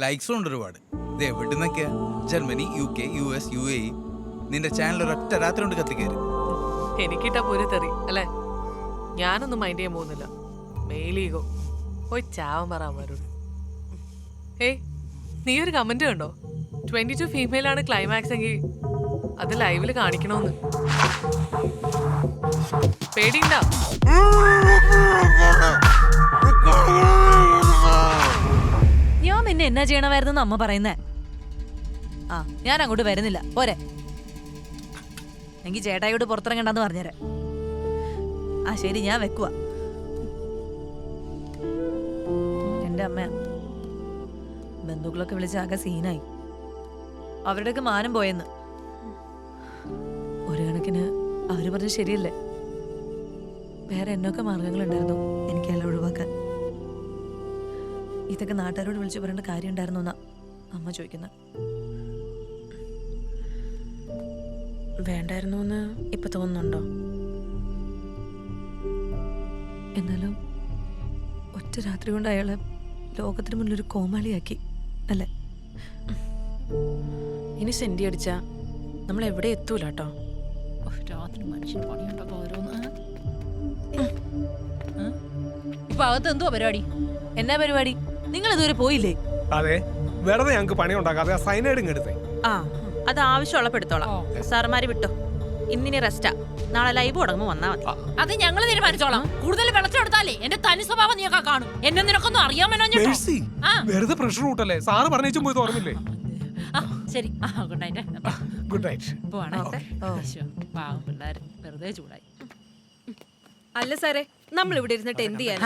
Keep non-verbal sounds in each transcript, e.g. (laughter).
ലൈക്സും ഉണ്ട് ഒരുപാട്. ഇത് എവിടെ നിന്നൊക്കെയാ Germany U K U S U A നിന്റെ ചാനൽ ഒരൊറ്റ രാത്രി കൊണ്ട് കത്തിക്കയറി. എനിക്കിട്ട തെറി അല്ലേ? ഞാനൊന്നും മൈൻഡ് ചെയ്യാൻ പോകുന്നില്ല. മെയിലീകോ പോയി ചാവൻ പറ അമ്മരോട്. ഏയ് നീ ഒരു കമന്റ് കണ്ടോ? ട്വന്റി ടു ഫീമെയിൽ ആണ് ക്ലൈമാക്സ് എങ്കിൽ അത് ലൈവിൽ കാണിക്കണമെന്ന് പേടിയുണ്ടാ? ഞാൻ പിന്നെ എന്നാ ചെയ്യണമായിരുന്നു അമ്മ പറയുന്നേ. ആ ഞാൻ അങ്ങോട്ട് വരുന്നില്ല. പോരെ. എങ്കിൽ ചേട്ടായിയോട് പുറത്തിറങ്ങണ്ടെന്ന് പറഞ്ഞേരെ. ആ ശരി ഞാൻ വെക്കുക എന്റെ അമ്മ ബന്ധുക്കളൊക്കെ വിളിച്ച് ആകെ സീനായി. അവരുടെയൊക്കെ മാനം പോയെന്ന്. ഒരു കണക്കിന് അവർ പറഞ്ഞ ശരിയല്ലേ? വേറെ എന്നൊക്കെ മാർഗങ്ങളുണ്ടായിരുന്നു എനിക്ക് എല്ലാം ഒഴിവാക്കാൻ. ഇതൊക്കെ നാട്ടുകാരോട് വിളിച്ചു പറയേണ്ട കാര്യം ഉണ്ടായിരുന്നു എന്നാ അമ്മ ചോദിക്കുന്നത് വേണ്ടായിരുന്നു എന്ന് ഇപ്പൊ തോന്നുന്നുണ്ടോ? എന്നാലും ഒറ്റ രാത്രി കൊണ്ട് അയാളെ ലോകത്തിന് മുന്നിൽ ഒരു കോമാളിയാക്കി അല്ലേ? ഇനി സെന്റി അടിച്ച നമ്മൾ എവിടെ എത്തൂല കേട്ടോ രാത്രി മനുഷ്യൻ പണിയുണ്ടോ ഓരോന്ന്? ഇപ്പൊ അകത്ത് എന്തുവാ പരിപാടി? എന്നാ പരിപാടി? നിങ്ങൾ ഇതുവരെ പോയില്ലേ? അതെ. വെറുതെ ഞങ്ങൾക്ക് പണി ഉണ്ടാക്കാതെ ആ സൈനൈഡ് ഇങ്ങെടുത്തേ ആ അത് ആവശ്യമുള്ളപ്പോ എടുത്തോളാം സാറുമാര് വിട്ടോ. ഇന്നിനി റെസ്റ്റാ നാളെ ലൈവ് തുടങ്ങുമ്പോ വന്നാ മതി. അത് ഞങ്ങൾ തീരുമാനിച്ചോളാം. കൂടുതൽ വിളച്ചെടുത്താലേ എന്റെ തനി സ്വഭാവം നീയൊക്കെ കാണും. എന്നെ നിനക്കൊന്നും അറിയാമെന്നോ ഞാൻ. വെറുതെ പ്രഷർ കൂട്ടല്ലേ? സാറ് പറഞ്ഞേച്ചും പോയി തുറന്നില്ലേ ശരി. ഗുഡ് നൈറ്റ് ഗുഡ് നൈറ്റ് പോവാണേ. പാവം പിള്ളേര്. വെറുതെ ചൂടായി. അല്ല സാറേ നമ്മൾ ഇവിടെ ഇരുന്നിട്ട് എന്ത് ചെയ്യാൻ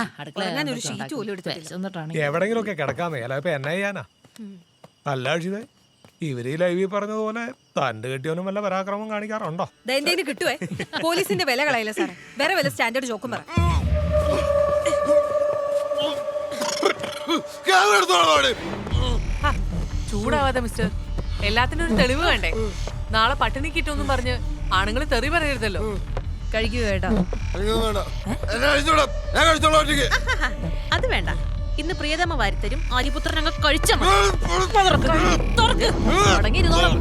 ഞാൻ ഒരു ഷീറ്റ് പോലും. എടുത്തിട്ടില്ല. എവിടെങ്കിലുമൊക്കെ എവിടെങ്കിലും ഒക്കെ കിടക്കാന്നേ അല്ല ഇപ്പൊ എന്നാ ചെയ്യാനാ? അല്ല അക്ഷിതേ ഇവർ ഈ ലൈവിൽ പറഞ്ഞതുപോലെ തന്റെ കെട്ടിയവനും വല്ല പരാക്രമം കാണിക്കാറുണ്ടോ? ദേ എന്തേലും കിട്ടുവേ. പോലീസിന്റെ വില കളയില്ല സാറേ. വേറെ വില സ്റ്റാൻഡേർഡ് ജോക്കും പറ. ഹാ, ചൂടാവാതെ മിസ്റ്റർ. എല്ലാത്തിനും ഒരു തെളിവ് വേണ്ടേ? നാളെ പട്ടിണി കിട്ടുമെന്നും പറഞ്ഞ് ആണുങ്ങൾ തെറി പറയരുതല്ലോ. കേട്ടോ അത് വേണ്ട. ഇന്ന് പ്രിയതമ വാരിത്തരും ആര്യപുത്രൻ അങ്ങ് കഴിച്ച. തുടങ്ങിയിരുന്നോളാം.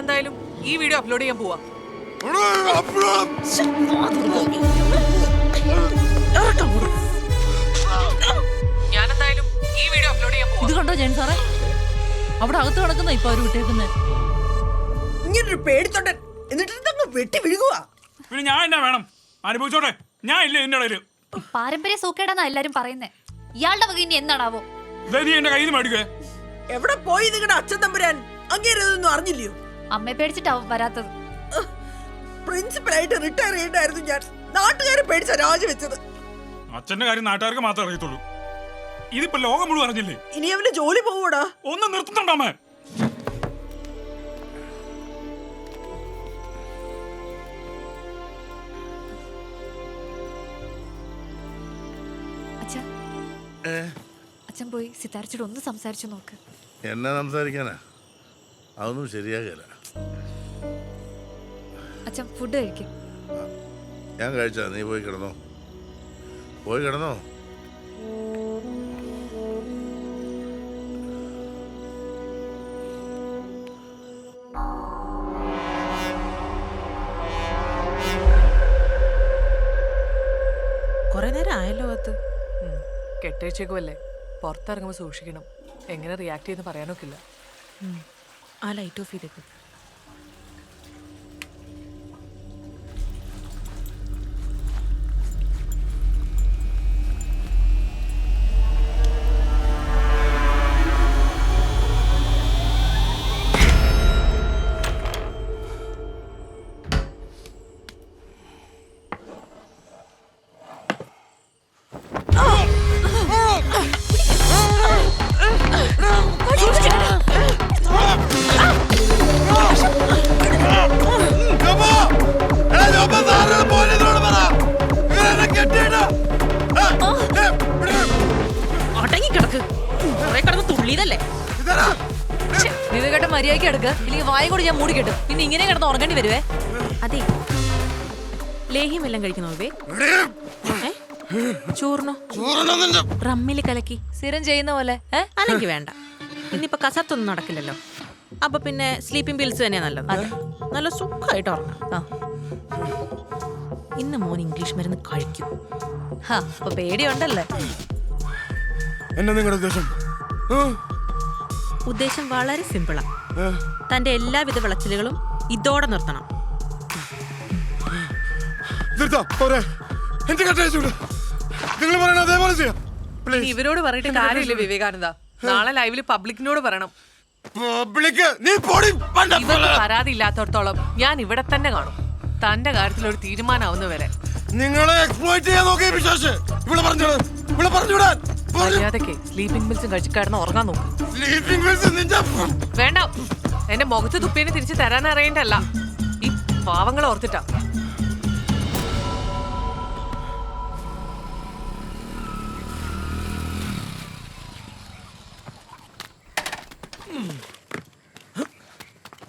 എന്തായാലും ഈ വീഡിയോ അപ്ലോഡ് ചെയ്യാൻ പോവാ. ഞാൻ ജയൻ സാറേ? അവിടെ അകത്ത് കിടക്കുന്ന ഇപ്പൊ അവർ വിട്ടേക്കുന്നത് ഇങ്ങനൊരു പേടിത്തൊണ്ടൻ എന്നിട്ട് വെട്ടി വിഴുകുക പിന്നെ ഞാൻ എന്നാ വേണം? അനുഭവിച്ചോട്ടെ? ഞാൻ ഇല്ല എന്റെ ഇടയിൽ? പാരമ്പര്യ സൂക്കേടാന്നാ എല്ലാരും പറയുന്നേ. ഇയാളുടെ വക ഇനി എന്താണാവോ? എന്റെ കയ്യിൽ മേടിക്കുക മേടിക്കേ. എവിടെ പോയി നിങ്ങളുടെ അച്ഛൻ തമ്പുരാൻ? അങ്ങേരതൊന്നും അറിഞ്ഞില്ലയോ? അമ്മയെ പേടിച്ചിട്ടാവും വരാത്തത്. പ്രിൻസിപ്പലായിട്ട് റിട്ടയർ ചെയ്യണ്ടായിരുന്നു ഞാൻ. നാട്ടുകാരെ പേടിച്ച രാജിവെച്ചത് അച്ഛന്റെ കാര്യം നാട്ടുകാർക്ക് മാത്രമേ അറിയത്തുള്ളൂ. ഇതിപ്പോ ലോകം മുഴുവൻ അറിഞ്ഞില്ലേ? ഇനി അവന് ജോലി പോവൂടാ. ഒന്ന് നിർത്തുന്നുണ്ടാമേ അച്ഛൻ അച്ഛൻ പോയി സിതാരിച്ചോട് ഒന്ന് സംസാരിച്ചു നോക്ക്. എന്നെ സംസാരിക്കാനാ? അതൊന്നും ശരിയാകില്ല അച്ഛൻ ഫുഡ് കഴിക്കും. ഞാൻ കഴിച്ചാ. നീ പോയി കിടന്നോ. പോയി കിടന്നോ? അകത്ത് കെട്ടേച്ചേക്കുമല്ലേ പുറത്തിറങ്ങുമ്പോൾ സൂക്ഷിക്കണം. എങ്ങനെ റിയാക്ട് ചെയ്യുന്ന പറയാനൊക്കില്ല. ആ ലൈറ്റ് ഓഫ് ചെയ്തേക്കും. അടങ്ങി എടുക്ക്. ഇല്ലെങ്കിൽ വായ കൂടി ഞാൻ മൂടി കിട്ടും. പിന്നെ ഇങ്ങനെ കിടന്ന് ഉറങ്ങേണ്ടി വരുവേ? അതെ. ലേഹ്യം എല്ലാം കഴിക്കണോ ഇവേ ഏ? ചോറിനോ റമ്മിൽ കലക്കി. സ്ഥിരം ചെയ്യുന്ന പോലെ. അല്ലെങ്കിൽ വേണ്ട. ഇന്നിപ്പോ കസത്തൊന്നും നടക്കില്ലല്ലോ. അപ്പൊ പിന്നെ സ്ലീപ്പിംഗ് പിൽസ് തന്നെയാ നല്ലത്. നല്ല സുഖമായിട്ട് ഉറങ്ങാം. ആ. ഇന്ന് മോൻ ഇംഗ്ലീഷ് മരുന്ന് കഴിക്കും. അപ്പൊ പേടിയുണ്ടല്ലേ? എന്നാ നിങ്ങളുടെ ഉദ്ദേശം? ഉദ്ദേശം വളരെ സിമ്പിളാ. തന്റെ എല്ലാവിധ വിളച്ചിലുകളും ഇതോടെ നിർത്തണം. നിങ്ങൾ പറയണ അതേപോലെ ചെയ്യാം. ഇവരോട് പറഞ്ഞിട്ട് കാര്യമില്ല വിവേകാനന്ദ. നാളെ ലൈവിൽ പബ്ലിക്കിനോട് പറയണം. പബ്ലിക് നീ പൊടി പരാതി ഇല്ലാത്തടത്തോളം ഞാൻ ഇവിടെ തന്നെ കാണും. തന്റെ കാര്യത്തിൽ ഒരു തീരുമാനമാവുന്നവരെ നിങ്ങളെ എക്സ്പ്ലോയിറ്റ് ചെയ്യാൻ നോക്കിയ വിശ്വാസ് ഇവിടെ പറഞ്ഞു ഇവിടെ പറഞ്ഞുവിടാൻ. മര്യാദയ്ക്ക് സ്ലീപ്പിംഗ് പിൽസും കഴിച്ച് കിടന്ന് ഉറങ്ങാൻ നോക്ക്. സ്ലീപ്പിംഗ് പിൽസ് നിന്റെ വേണ്ട. എന്റെ മുഖത്ത് തുപ്പിനെ തിരിച്ച് തരാൻ അറിയണ്ടല്ല ഈ പാവങ്ങളെ ഓർത്തിട്ടാ.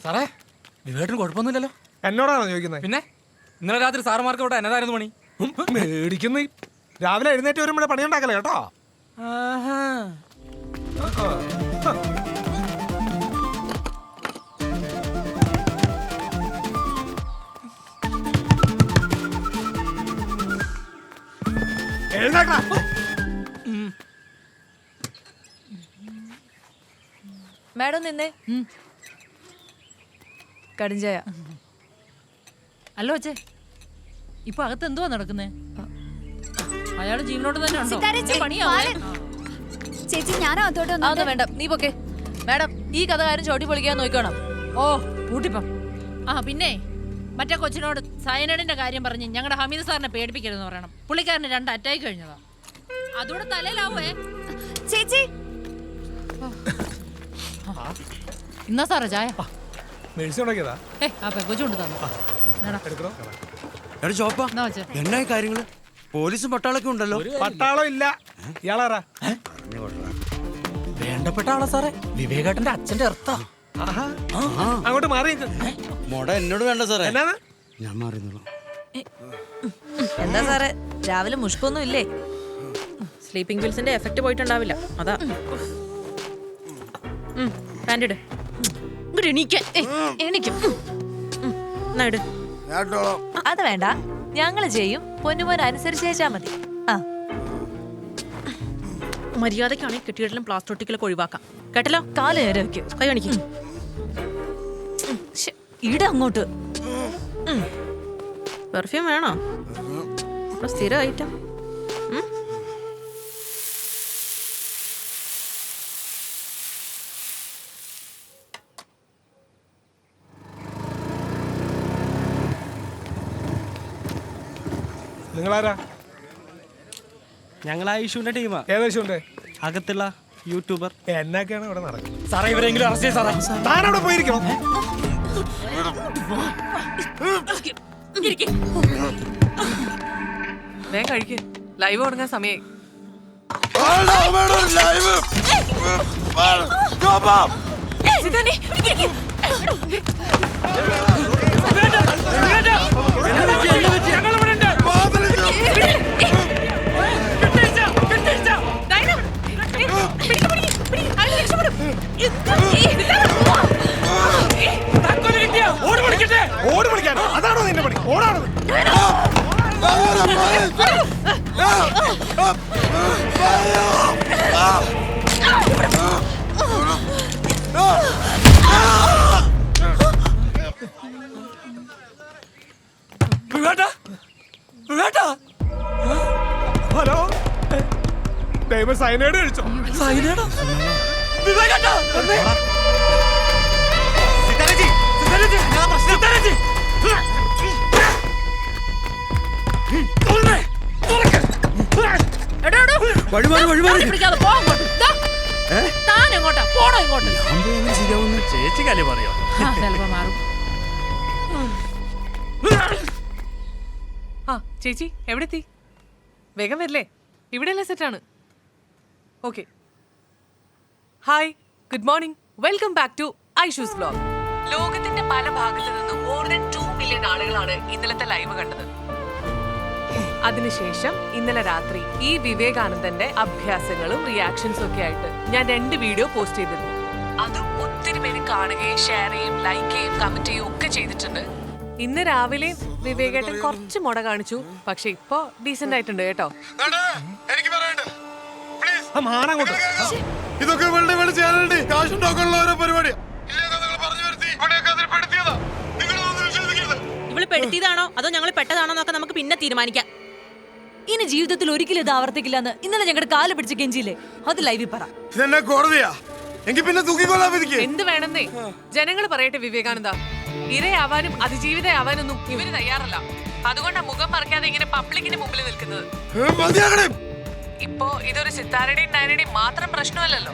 സാറേ വിവേട്ടിന് കുഴപ്പമൊന്നുമില്ലല്ലോ. എന്നോടാണോ ചോദിക്കുന്നത്? പിന്നെ? ഇന്നലെ രാത്രി സാറുമാർക്ക് ഇവിടെ എന്നതായിരുന്നു പണി? മേടിക്കുന്നു. രാവിലെ എഴുന്നേറ്റ് വരുമ്പോഴേ പണിയുണ്ടാക്കല കേട്ടോ. മാഡം നിന്നേ. കടിഞ്ചായ അല്ലോ അച്ഛേ ഇപ്പൊ അകത്ത് എന്തുവാ നടക്കുന്നേ? അയാൾ ജീവനോട് തന്നെ ഉണ്ടോ? എന്നെ പണിയാവേ? പാൽ. ചേച്ചി ഞാനോ അതോട്ട് അതൊന്നും വേണ്ട. നീ പൊക്കെ. മാഡം ഈ കഥ കാര്യം ചോട്ടി പൊളിക്കാൻ നോക്കണം. ഓ കൂട്ടിപ്പം ആ പിന്നെ മറ്റേ കൊച്ചിനോട് സയനഡിന്റെ കാര്യം പറഞ്ഞ് ഞങ്ങളുടെ ഹമീദ് സാറിനെ പേടിപ്പിക്കരുതെന്ന് പറയണം. പുള്ളിക്കാരന് രണ്ട് അറ്റാക്ക് കഴിഞ്ഞതാ. അതോടെ തലയിലാവേ ചേച്ചി! ഇന്നാ സാറേ ചായ. മെഡിസിൻ ഉണ്ടാക്കിയതാ ഏ ആ പെക്കൊച്ചു കൊണ്ട് തന്നു എടാ, എടുക്കണോ എന്നാ വെച്ചേ? എന്നായി കാര്യങ്ങൾ? പോലീസും പട്ടാളൊക്കെ ഉണ്ടല്ലോ. പട്ടാളം ഇല്ല ഇയാളാരാ? വേണ്ടപ്പെട്ട ആളാ സാറേ. വിവേകേട്ടന്റെ അച്ഛന്റെ അർത്ഥ. അങ്ങോട്ട് മാറി. മോട എന്നോട് വേണ്ട സാറേ. ഞാൻ മാറി എന്താ സാറേ? രാവിലെ മുഷ്കൊന്നും ഇല്ലേ? സ്ലീപ്പിംഗ് പിൽസിന്റെ എഫക്ട് പോയിട്ടുണ്ടാവില്ല. അതാ. ഇങ്ങോട്ട് എണീക്കാൻ എണിക്കും. അത് വേണ്ട. ഞങ്ങൾ ചെയ്യും. പൊന്നുമോൻ അനുസരിച്ചേച്ചാ മതി. ആ. മര്യാദക്കാണെങ്കിൽ കെട്ടിയിടലും പ്ലാസ്റ്റോട്ടിക്കലൊക്കെ ഒഴിവാക്കാം. കേട്ടല്ലോ? കാൽ നേരെ വെക്കും. കൈ കാണിക്കും. ഇട അങ്ങോട്ട്. പെർഫ്യൂം വേണോ? സ്ഥിരം ഐറ്റം. നിങ്ങളാരാ? ഞങ്ങൾ ഐഷുവിന്റെ ടീമാ ഏകദേശം അകത്തുള്ള യൂട്യൂബർ എന്നൊക്കെയാണ് ഇവിടെ നടക്കുന്നത്? സാറേ ഇവരെങ്കിലും അറസ്റ്റ് ചെയ്യ സാറേ. താനവിടെ പോയിരിക്കണം. വേഗം കഴിക്ക്. ലൈവ് തുടങ്ങാൻ സമയായി. വേണ്ട, ഹലോ? ദൈവം സൈനൈഡ് കഴിച്ചോ? സൈനേടാ വിവേകേട്ടാ എടാ, എടാ. വഴിമാറി വഴിമാറി പിടിക്കാതെ പോ അങ്ങോട്ട്. ദാ. താൻ എങ്ങോട്ടാ പോടോ ഇങ്ങോട്ട്. ചേച്ചിക്കല്ലേ പറയോ ആ, ചിലപ്പോ മാറും. ആ ചേച്ചി എവിടെ എത്തി വേഗം വരില്ലേ? ഇവിടെയല്ലേ സെറ്റാണ്. Okay. Hi good morning. Welcome back to Aishu's blog. ലോകത്തിന്റെ പല ഭാഗത്തു നിന്നും മോർ ദൻ ടു മില്യൺ ആളുകളാണ് ഇന്നലത്തെ ലൈവ് കണ്ടത്. അതിനുശേഷം ഇന്നലെ രാത്രി ഈ വിവേകാനന്ദന്റെ അഭ്യാസങ്ങളും റിയാക്ഷൻസും ഒക്കെ ആയിട്ട് ഞാൻ രണ്ട് വീഡിയോ പോസ്റ്റ് ചെയ്തിരുന്നു. അത് ഒത്തിരി പേര് കാണുകയും ഷെയർ ചെയ്യും ലൈക്ക് ചെയ്യും കമന്റ് ചെയ്യും ഒക്കെ ചെയ്തിട്ടുണ്ട്. ഇന്ന് രാവിലെ വിവേകേട്ടൻ കുറച്ച് മുട കാണിച്ചു പക്ഷെ ഇപ്പോ ഡീസെന്റ് ആയിട്ടുണ്ട് കേട്ടോ. ഇതൊക്കെ വെള്ളി വെള്ളി ചെയ്യാനുണ്ട് കാശുണ്ടാക്കാനുള്ള ഓരോ പരിപാടി ഇവൾ പെടുത്തിയതാണോ? അതോ ഞങ്ങൾ പെട്ടതാണോ എന്നൊക്കെ നമുക്ക് പിന്നെ തീരുമാനിക്കാം. ഇനി ജീവിതത്തിൽ ഒരിക്കലും ഇത് ആവർത്തിക്കില്ലെന്ന് ഇന്നലെ ഞങ്ങളുടെ കാൽ പിടിച്ച കെഞ്ചിയില്ലേ അത് ലൈവിൽ പറ. ഇതെന്നെ കോടതിയാ? എങ്കിൽ പിന്നെ തൂക്കിക്കൊള്ളാൻ വിധിക്ക് എന്ത് വേണമെന്നേ ജനങ്ങൾ പറയട്ടെ വിവേകാനന്ദ. ഇരയാവാനും അതിജീവിതയാവാനൊന്നും ഇവർ തയ്യാറല്ല. അതുകൊണ്ടാ മുഖം മറക്കാതെ ഇങ്ങനെ പബ്ലിക്കിന് മുമ്പിൽ നിൽക്കുന്നത്. ഇപ്പോ ഇതൊരു സിത്താരയുടെയും ഡയനയുടെയും മാത്രം പ്രശ്നമല്ലല്ലോ.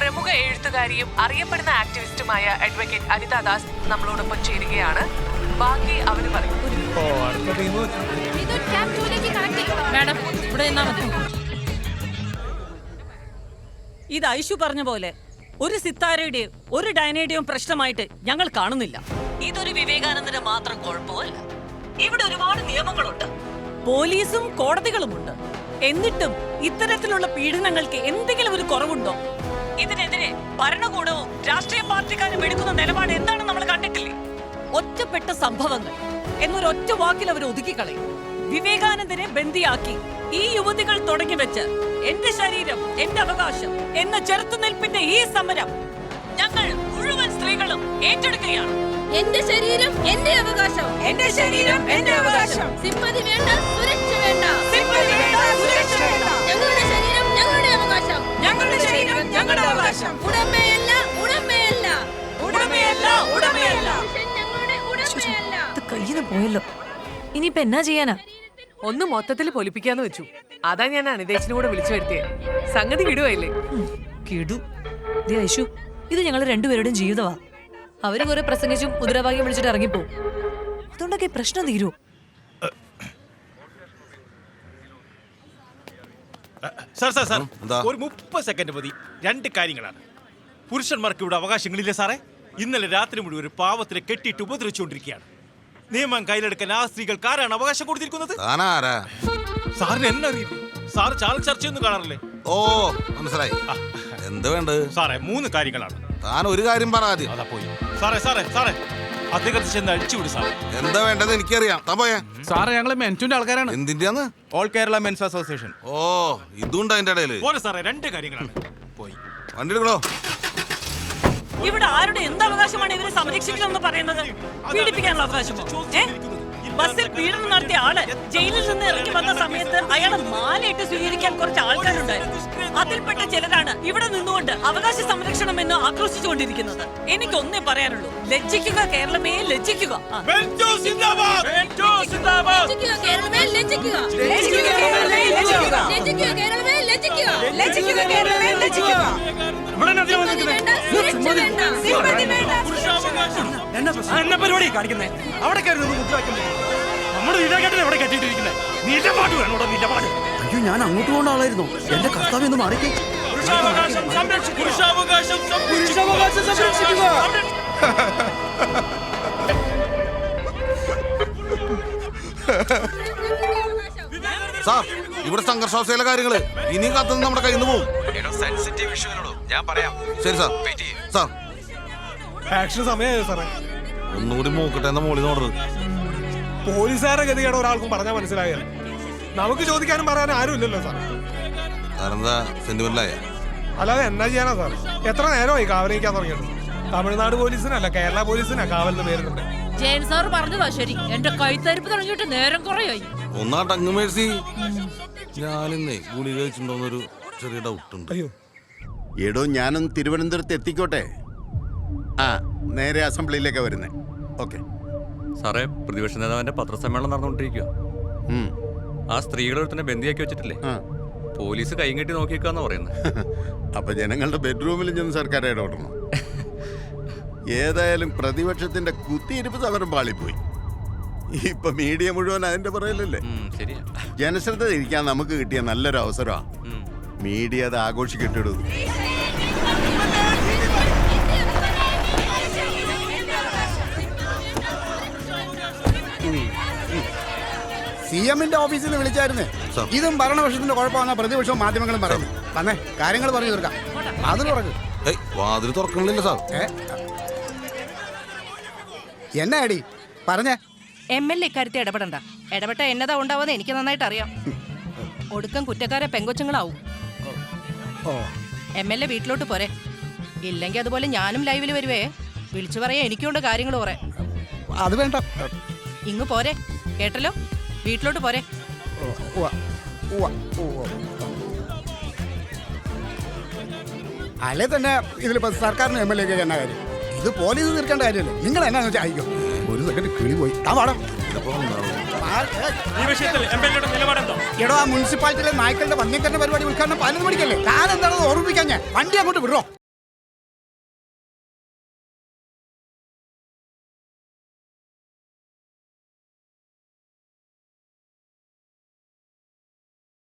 പ്രമുഖ എഴുത്തുകാരിയും അറിയപ്പെടുന്ന ആക്ടിവിസ്റ്റുമായ അഡ്വക്കേറ്റ് അനിത ദാസ് നമ്മളോടൊപ്പം ചേരുകയാണ്. ബാക്കി അവർ പറയും. നിന്നാ മതി. ഇത് ഐഷു പറഞ്ഞ പോലെ ഒരു സിത്താരയുടെയും ഒരു ഡൈനയുടെയും പ്രശ്നമായിട്ട് ഞങ്ങൾ കാണുന്നില്ല. ഇതൊരു വിവേകാനന്ദന്റെ മാത്രം കുഴപ്പമല്ല. ഇവിടെ ഒരുപാട് നിയമങ്ങളുണ്ട്. പോലീസും കോടതികളുമുണ്ട്. എന്നിട്ടും ഇത്തരത്തിലുള്ള പീഡനങ്ങൾക്ക് എന്തെങ്കിലും ഒരു കുറവുണ്ടോ? ഇതിനെതിരെ ഭരണകൂടവും രാഷ്ട്രീയ പാർട്ടിക്കാരും എടുക്കുന്ന നിലപാട് എന്താണെന്ന് നമ്മൾ കണ്ടിട്ടില്ലേ? ഒറ്റപ്പെട്ട സംഭവങ്ങൾ. എന്നൊരൊറ്റ വാക്കിൽ അവർ ഒതുക്കിക്കളയും. വിവേകാനന്ദനെ ബന്ദിയാക്കി. ഈ യുവതികൾ തുടങ്ങി വെച്ച് എന്റെ ശരീരം എന്റെ അവകാശം എന്ന ചെറുത്തുനിൽപ്പിന്റെ ഈ സമരം ഞങ്ങൾ മുഴുവൻ സ്ത്രീകളും ഏറ്റെടുക്കുകയാണ്. എന്റെ ശരീരം എന്റെ അവകാശം. എന്റെ ശരീരം എന്റെ അവകാശം. സിമ്പതി വേണ്ട സുരക്ഷ വേണ്ട. സിമ്പതി വേണ്ട, സുരക്ഷ വേണ്ട. ഞങ്ങളുടെ ശരീരം ഞങ്ങളുടെ അവകാശം. ഞങ്ങളുടെ ശരീരം ഞങ്ങളുടെ അവകാശം. ഉടമയല്ല ഉടമയല്ല. ഉടമയല്ല ഉടമയല്ല. ഞങ്ങളുടെ ഉടമയല്ല. കയ്യിൽ പോയല്ലോ. ഇനിയിപ്പോ എന്നാ ചെയ്യാനാ? ഒന്ന് മൊത്തത്തിൽ പൊലിപ്പിക്കാന്ന് വെച്ചു. അതാ ഞാൻ അനിതേച്ചിനും കൂടെ വിളിച്ചു വരുത്തിയത് സംഗതി വിടുവല്ലേ കിടു. ദേ ഐഷു ഇത് ഞങ്ങൾ രണ്ടുപേരുടെയും ജീവിതമാ. അവർ കുറെ പ്രസംഗിച്ചും മുദ്രാവാക്യം വിളിച്ചിട്ട് ഇറങ്ങിപ്പോ. അതുകൊണ്ടൊക്കെ പ്രശ്നം തീരൂ. സാർ സാർ സാർ ഒരു മുപ്പത് സെക്കൻഡ് മതി. രണ്ട് കാര്യങ്ങളാണ്. പുരുഷന്മാർക്ക് ഇവിടെ അവകാശങ്ങളില്ല സാറേ. ഇന്നലെ രാത്രി മുഴുവൻ ഒരു പാവത്തിനെ കെട്ടിയിട്ട് ഉപദ്രവിച്ചുകൊണ്ടിരിക്കുകയാണ്. നിയമം കയ്യിലെടുക്കാൻ ആ സ്ത്രീകൾക്ക് ആരാണ് അവകാശം കൊടുത്തിരിക്കുന്നത്? താനാരാ? സാറിന് എന്നറിയില്ല സാർ ചാൾ ചർച്ചയൊന്നും കാണാറില്ലേ? ഓ മനസ്സിലായി. എന്ത് വേണ്ട സാറേ മൂന്ന് കാര്യങ്ങളാണ്. താൻ ഒരു കാര്യം പറ ആദ്യം. അതാ പോയി. സാറേ സാറേ സാറേ അദ്ദേഹത്തെ ചെന്ന് അഴിച്ചുവിട് സാറേ. എന്താ വേണ്ടത് എനിക്കറിയാം. താ പോയേ. സാറേ ഞങ്ങൾ മെന്റുന്റെ ആൾക്കാരാണ്. എന്തിന്റെയാന്ന്? All Kerala men's association. ഓ ഇതുണ്ട് അതിന്റെ ഇടയിൽ. പോലെ സാറേ രണ്ട് കാര്യങ്ങളാണ്. പോയി. വണ്ടി എടുക്കണോ? ഇവിടെ ആരുടെ എന്ത് അവകാശമാണ് ഇവരെ സംരക്ഷിക്കണമെന്ന് പറയുന്നത് പീഡിപ്പിക്കാനുള്ള അവകാശമോ? ബസ്സിൽ പീഡനം നടത്തിയ ആൾ ജയിലിൽ നിന്ന് ഇറങ്ങി വന്ന സമയത്ത് അയാളെ മാലയിട്ട് സ്വീകരിക്കാൻ കുറച്ച് ആൾക്കാരുണ്ടായിരുന്നു. അതിൽപ്പെട്ട ചിലരാണ് ഇവിടെ നിന്നുകൊണ്ട് അവകാശ സംരക്ഷണം എന്ന് ആക്രോശിച്ചുകൊണ്ടിരിക്കുന്നത്. എനിക്കൊന്നേ പറയാനുള്ളൂ. ലജ്ജിക്കുക കേരളമേ ലജ്ജിക്കുക. കേരളമേ ലജ്ജിക്കുക. കേരളമേ ലജ്ജിക്കുക. ലജ്ജിക്കുക. കേരളമേ ലജ്ജിക്കുക. എന്നെ പരിപാടി കാണിക്കുന്നേ? അവിടെ കയറി. നമ്മുടെ വിവേകേട്ടനെ എവിടെ കെട്ടിയിട്ടിരിക്കുന്നത് നിലപാട് വേണോടോ നിലപാട്. അയ്യോ ഞാൻ അങ്ങോട്ട് പോകേണ്ട ആളായിരുന്നു. എന്റെ കർത്താവ് മാറിക്കേ. പുരുഷാവകാശം സംരക്ഷിക്കുക. പുരുഷാവകാശം പുരുഷാവകാശം സംരക്ഷിക്കുക. സാർ ഇവിടെ സംഘർഷാവസ്ഥയിലെ കാര്യങ്ങൾ. ഇനിയും കത്തുന്നത് നമ്മുടെ കയ്യിൽ നിന്ന് പോകും സെൻസിറ്റീവ് ഞാൻ പറയാം. ശരി സാർ. സാർ. ആക്ഷൻ സമയമായോ സാറേ? ഒന്നുകൂടി മൂക്കട്ടെ എന്ന മോളി നോടരുത് പോലീസുകാരുടെ ഗതികേട് ഒരാൾക്കും പറഞ്ഞാൽ മനസ്സിലായല്ലോ. നമുക്ക് ചോദിക്കാനും പറയാനും ആരുമില്ലല്ലോ സാർ സെന്റിമെന്റലായ അല്ലാതെ എന്നാ ചെയ്യാനാ സാർ എത്ര നേരമായി കാവലിക്കാൻ തുടങ്ങിയത്? തമിഴ്നാട് പോലീസിനല്ല കേരള പോലീസിനാ കാവലിന് പേരുന്നുണ്ട് ജയൻ സാർ പറഞ്ഞതാ ശരി. എന്റെ കൈത്തരിപ്പ് തുടങ്ങിയിട്ട് നേരം കുറയായി. ഒന്നാ ടങ് മേഴ്സി. ഞാനിന്നേ ഗുളിക കഴിച്ചിട്ടുണ്ടോന്നൊരു ചെറിയ ഡൗട്ട് ഉണ്ട്. അയ്യോ. എടോ ഞാനും തിരുവനന്തപുരത്ത് എത്തിക്കോട്ടെ? ആ നേരെ അസംബ്ലിയിലേക്ക് വരുന്നേ. ഓക്കെ. സാറേ പ്രതിപക്ഷ നേതാവിന്റെ പത്രസമ്മേളനം നടന്നുകൊണ്ടിരിക്കുക ഉം. ആ സ്ത്രീകളെ തന്നെ ബന്ദിയാക്കി വെച്ചിട്ടില്ലേ? പോലീസ് കൈ കെട്ടി നോക്കിയേക്കാന്ന് പറയുന്നത് (laughs) അപ്പൊ ജനങ്ങളുടെ ബെഡ്റൂമിൽ ചെന്ന് സർക്കാർ ഇടപെടണം? ഏതായാലും പ്രതിപക്ഷത്തിന്റെ കുത്തിയിരുപ്പ് സമരം പാളിപ്പോയി. ഇപ്പൊ മീഡിയ മുഴുവൻ അതിന്റെ പറയലല്ലേ ജനശ്രദ്ധ തിരിക്കാൻ നമുക്ക് കിട്ടിയ നല്ലൊരു അവസരമാണ് മീഡിയ അത് ആഘോഷിക്കിട്ടിടും. സി എമ്മിന്റെ ഓഫീസിൽ നിന്ന് വിളിച്ചായിരുന്നേ. ഇതും ഭരണപക്ഷത്തിന്റെ കുഴപ്പമാണ് പ്രതിപക്ഷവും മാധ്യമങ്ങളും പറയുന്നത്. വന്നേ കാര്യങ്ങൾ പറഞ്ഞു തീർക്കാം. അതിൽ തുറക്ക്. വാതിൽ തുറക്കണില്ല സാർ? എന്നാ അടി പറഞ്ഞേ. എം എൽ എ ഇക്കാര്യത്തിൽ ഇടപെടണ്ട. ഇടപെട്ട എന്നതാ ഉണ്ടാവുന്ന എനിക്ക് നന്നായിട്ട് അറിയാം. ഒടുക്കം കുറ്റക്കാരെ പെങ്കൊച്ചങ്ങളാവും. ഓ. എം എൽ എ വീട്ടിലോട്ട് പോരെ. ഇല്ലെങ്കിൽ അതുപോലെ ഞാനും ലൈവിൽ വരുവേ. വിളിച്ചു പറയാ എനിക്കുണ്ട് കാര്യങ്ങൾ കുറെ. അത് വേണ്ട. ഇങ്ങ് പോരെ. കേട്ടല്ലോ? വീട്ടിലോട്ട് പോരെ. അല്ലേ തന്നെ ഇതിലിപ്പോ സർക്കാരിന് എം എൽ എ എന്നാ കാര്യം? ഇത് പോലീസ് തീർക്കേണ്ട കാര്യമല്ലേ? നിങ്ങൾ എന്നാന്ന് വെച്ചാൽ അയക്കോ ഒരു സെക്കൻഡ് കിളി പോയി. എൽ എയുടെ എടോ ആ മുനിസിപ്പാലിറ്റിയിലെ നായ്ക്കളുടെ വന്ധ്യംകരണ പരിപാടി ഉദ്ഘാടനം പതിനൊന്ന് മണിക്കല്ലേ? താൻ എന്താണെന്ന് ഓർമ്മിപ്പിക്കാൻ ഞാൻ. വണ്ടി അങ്ങോട്ട് വിടോ